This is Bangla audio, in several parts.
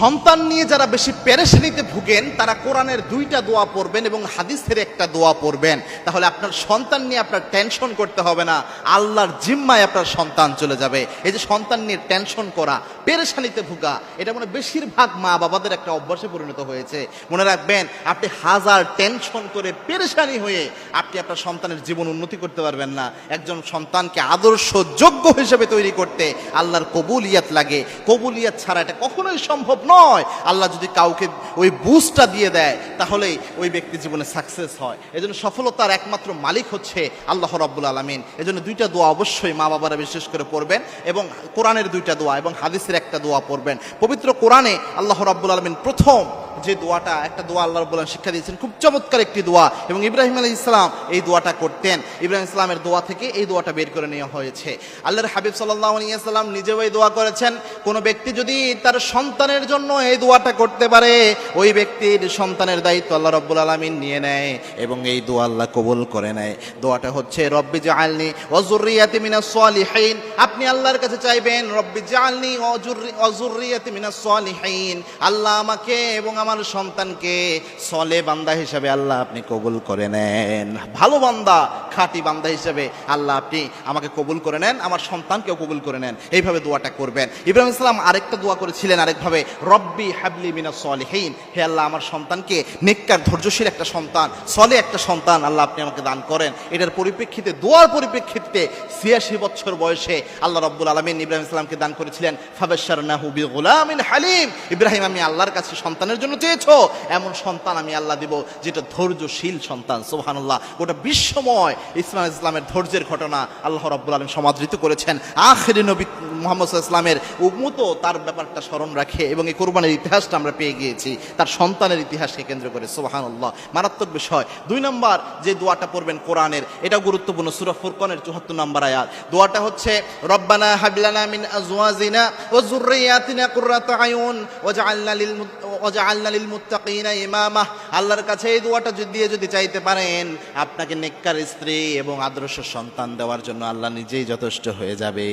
সন্তান নিয়ে যারা বেশি পেরেশানিতে ভুগেন, তারা কোরআনের দুইটা দোয়া পড়বেন এবং হাদিসের একটা দোয়া পড়বেন। তাহলে আপনার সন্তান নিয়ে আপনার টেনশন করতে হবে না। আল্লাহর জিম্মায় আপনার সন্তান চলে যাবে। এই যে সন্তান নিয়ে টেনশন করা, পেরেশানিতে ভুগা, এটা মনে বেশিরভাগ মা বাবাদের একটা অভ্যাসে পরিণত হয়েছে। মনে রাখবেন, আপনি হাজার টেনশন করে পেরেশানি হয়ে আপনি আপনার সন্তানের জীবন উন্নতি করতে পারবেন না। একজন সন্তানকে আদর্শ, যোগ্য হিসেবে তৈরি করতে আল্লাহর কবুলিয়াত লাগে। কবুলিয়াত ছাড়া এটা কখনোই সম্ভব নয়। আল্লাহ যদি কাউকে ওই বুস্টটা দিয়ে দেয়, তাহলেই ওই ব্যক্তি জীবনে সাকসেস হয়। এই জন্য সফলতার একমাত্র মালিক হচ্ছে আল্লাহ রব্বুল আলমিন। জন্য দুইটা দোয়া অবশ্যই মা বাবারা বিশেষ করে পড়বেন এবং কোরআনের দুইটা দোয়া এবং হাদিসের একটা দোয়া পড়বেন। পবিত্র কোরআনে আল্লাহ রব্বুল আলমিন প্রথম যে দোয়াটা, একটা দোয়া আল্লাহ রব্বুল আলামিন শিক্ষা দিয়েছেন, খুব চমৎকার একটি দোয়া। এবং ইব্রাহিম আলী ইসলাম এই দোয়াটা করতেন। ইব্রাহিম ইসলামের দোয়া থেকে এই দোয়াটা বের করে নেওয়া হয়েছে। আল্লাহর হাবিব সাল্লাহ আলিয়াল্লাম নিজেও এই দোয়া করেছেন। কোনো ব্যক্তি যদি তার সন্তানের জন্য এই দোয়াটা করতে পারে, ওই ব্যক্তির সন্তানের দায়িত্ব আল্লাহ রব্বুল আলমিন নিয়ে নেয় এবং এই দোয়া আল্লাহ কবুল করে নেয়। দোয়াটা হচ্ছে, রব্বি জাআলনি ওয়াজুররিয়াতি মিনাস সালিহিন। আপনি আল্লাহর কাছে চাইবেন, রব্বি জাআলনি ওয়াজুররি ওয়াজুররিয়াতি মিনাস সালিহিন। আল্লাহ আমাকে এবং আমার সন্তানকে সলে বান্দা হিসাবে আল্লাহ আপনি কবুল করে নেন। ভালো বান্দা, খাঁটি বান্দা হিসাবে আল্লাহ আপনি আমাকে কবুল করে নেন, আমার সন্তানকেও কবুল করে নেন। এইভাবে দোয়াটা করবেন। ইব্রাহিম ইসলাম আরেকটা দোয়া করেছিলেন আরেকভাবে, রব্বি হাবলি মিনা সলিহীন। হে আল্লাহ, আমার সন্তানকে নেককার, ধৈর্যশীল একটা সন্তান, সলে একটা সন্তান আল্লাহ আপনি আমাকে দান করেন। এটার পরিপ্রেক্ষিতে, দোয়ার পরিপ্রেক্ষিতে ছিয়াশি বছর বয়সে আল্লাহ রব্বুল আলমিন ইব্রাহিম ইসলামকে দান করেছিলেন ফাবেশ্বর নাহু বি গোলামিন হালিম। ইব্রাহিম, আমি আল্লাহর কাছে সন্তানের জন্য চেয়েছো? এমন সন্তান আমি আল্লাহ দিব যেটা ধৈর্যশীল সন্তান সোহানুল্লাহ গোটা বিশ্বময় ইসলাম, ইসলামের ধৈর্যের ঘটনা আল্লাহ রব্বুল আলম সমাদৃত করেছেন। আখেরি নবী মোহাম্মদ ইসলামের উন্মত তার ব্যাপারটা স্মরণ রাখে এবং এই কোরবানের ইতিহাসটা আমরা পেয়ে গিয়েছি। তার সন্তানের ইতিহাসকে কেন্দ্র করে সোহানুল্লাহ মারাত্মক বিষয়। দুই নম্বর যে দোয়াটা পড়বেন কোরআনের এটা গুরুত্বপূর্ণ। সুরা ফুরকনের চুহাত্তর নম্বর আয়াত। দোয়াটা হচ্ছে, রব্বানা হাবলানা মিন আজওয়াজিনা ওয়া যুররিয়াতিনা কুররাতা আয়ুন ওয়াজআলনা লিল মুত- ওয়াজআলনা লিল মুত্তাকিনা ইমামা, আল্লাহর কাছে এই দোয়াটা যদি দিয়ে যদি চাইতে পারেন, আপনাকে নেককার স্ত্রী এবং আদর্শ সন্তান দেওয়ার জন্য আল্লাহ নিজেই যথেষ্ট হয়ে যাবে।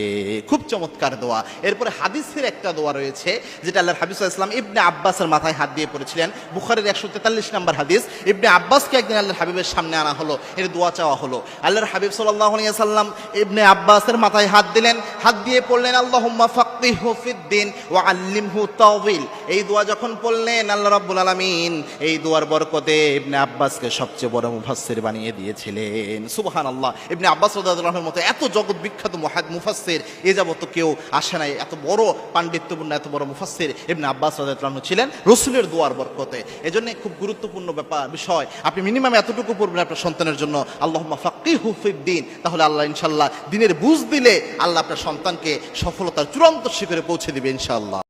খুব চমৎকার দোয়া। এরপরে হাদিসের একটা দোয়া রয়েছে, যেটা আল্লাহর হাবিজ ইসলাম ইবনে আব্বাসের মাথায় হাত দিয়ে পড়েছিলেন। বুখারের একশো তেতাল্লিশ নম্বর হাদিস, ইবনে আব্বাসকে একদিন আল্লাহর হাবিবের সামনে আনা হলো, এর দোয়া চাওয়া হলো। আল্লাহর হাবিব সাল্লাহ সাল্লাম ইবনে আব্বাসের মাথায় হাত দিলেন, হাত দিয়ে পড়লেন, আল্লাহুম্মা ফাক্কিহু এই যখন পড়লেন, আল্লাহ এই বরকতে সবচেয়ে বড় বানিয়ে দিয়েছিলেন। ইবনে আব্বাস মতো এত জগৎ বিখ্যাত কেউ আসে নাই। এত বড় এত বড় আব্বাস ছিলেন রসুলের দোয়ার বরকতে। এজন্য খুব গুরুত্বপূর্ণ ব্যাপার, বিষয়। আপনি মিনিমাম এতটুকু পড়বেন আপনার সন্তানের জন্য। ফাক্কিহু ফিদ্দিন। তাহলে আল্লাহ ইনশাআল্লাহ দিনের বুঝ দিলে আল্লাহ আপনার সন্তানকে সফলতার চূড়ান্ত শিখরে পৌঁছে দিবে ইনশাআল্লাহ।